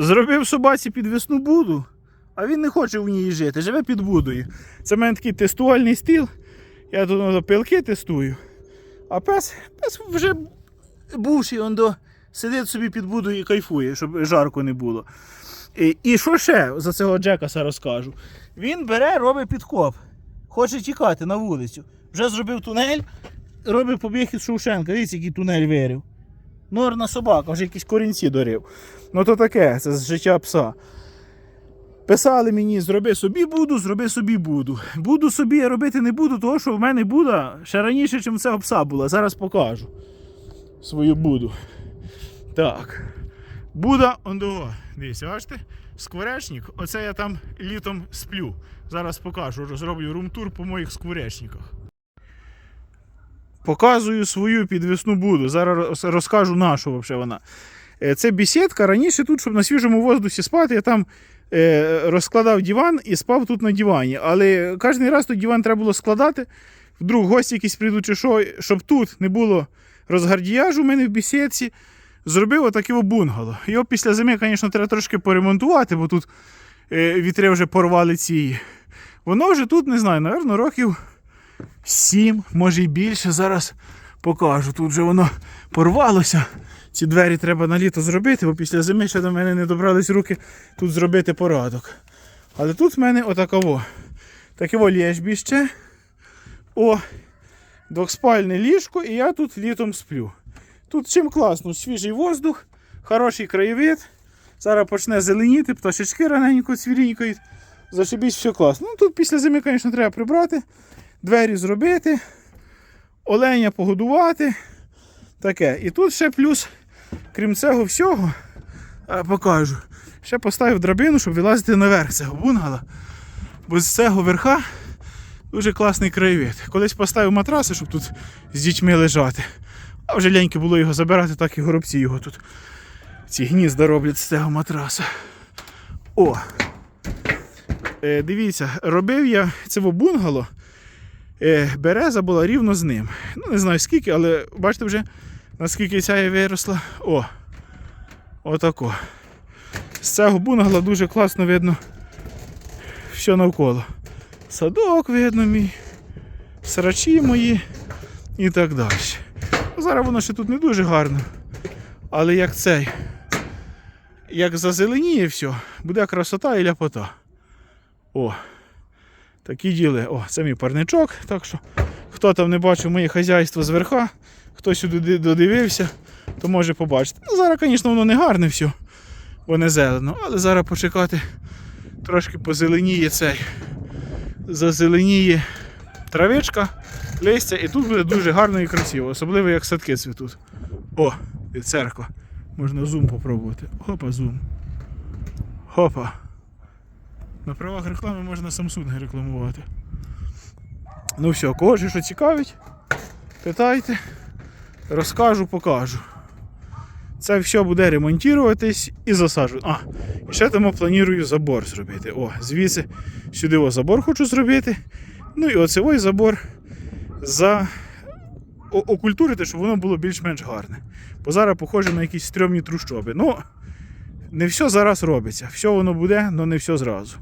Зробив собаці підвісну буду, а він не хоче в ній жити, живе під будою. Це в мене такий тестувальний стіл. Я тут ну, пилки тестую. А пес, пес вже бувший, он до, сидить собі під будою і кайфує, щоб жарко не було. І, і що ще за цього Джекаса розкажу? Він бере, робить підкоп. Хоче тікати на вулицю. Вже зробив тунель, робить побіг із Шевченка. Дивіться, який тунель вирив. Норна собака, вже якісь корінці дорив. Ну то таке, це з життя пса. Писали мені, зроби собі буду, зроби собі буду. Буду собі я робити не буду, тому що в мене буда ще раніше, ніж цього пса була. Зараз покажу свою буду. Так. Буда ондого. Дивіться, бачите? Скворечник. Оце я там літом сплю. Зараз покажу, зроблю румтур по моїх скворечниках. Показую свою підвісну буду. Зараз розкажу нашу вообще вона. Е, Це бесідка. Раніше тут, щоб на свіжому воздусі спати, я там е, розкладав диван і спав тут на дивані. Але кожен раз той диван треба було складати. Вдруг гості якісь прийдуть, чи що, щоб тут не було розгардіяжу у мене в бесідці. Зробив отаке бунгало. Його після зими, звісно, треба трошки поремонтувати, бо тут е, вітри вже порвали ці. Воно вже тут, не знаю, напевно, років сім, може і більше. Зараз покажу. Тут вже воно порвалося. Ці двері треба на літо зробити, бо після зими ще до мене не добрались руки тут зробити порадок. Але тут в мене отаково. Таке лєжбіще. О, двохспальне ліжко, і я тут літом сплю. Тут чим класно, свіжий воздух, хороший краєвид. Зараз почне зеленіти, пташечки раненько цвірінькають. Зашибісь, все класно. Ну тут після зими, звісно, треба прибрати, двері зробити, оленя погодувати. Таке. І тут ще плюс, крім цього всього, покажу. Ще поставив драбину, щоб вилазити наверх цього бунгала. Бо з цього верха дуже класний краєвид. Колись поставив матраси, щоб тут з дітьми лежати. А вже ляньки було його забирати, так і горобці його тут. Ці гнізда роблять з цього матраса. О! Е, дивіться, робив я це бунгало. Е, береза була рівно з ним. Ну, не знаю скільки, але бачите вже, наскільки ця виросла. О! Отако. З цього бунгала дуже класно видно все навколо. Садок видно мій, срачі мої і так далі. Ну, Зараз воно ще тут не дуже гарно. Але як цей, як зазеленіє все, буде красота і ляпота. О, такі діли. О, це мій парничок. Так що, хто там не бачив моє хазяйство зверха, хто сюди додивився, то може побачити. Ну, зараз, звісно, воно не гарне все, бо не зелено, але зараз почекати трошки позеленіє цей. Зазеленіє травичка, листя, і тут буде дуже гарно і красиво, особливо як садки цвітуть. О, і церква. Можна зум попробувати. Хопа, зум. Хопа. На правах реклами можна Samsung рекламувати. Ну все, кого ж що цікавить, питайте, розкажу, покажу. Це все буде ремонтуватись і засаджувати. А, і ще тому планую забор зробити. О, звідси сюди о, забор хочу зробити. Ну і оцевой забор за окультурити, щоб воно було більш-менш гарне. Бо зараз похоже на якісь стрьомні трущоби. Ну, не все зараз робиться. Все воно буде, але не все зразу.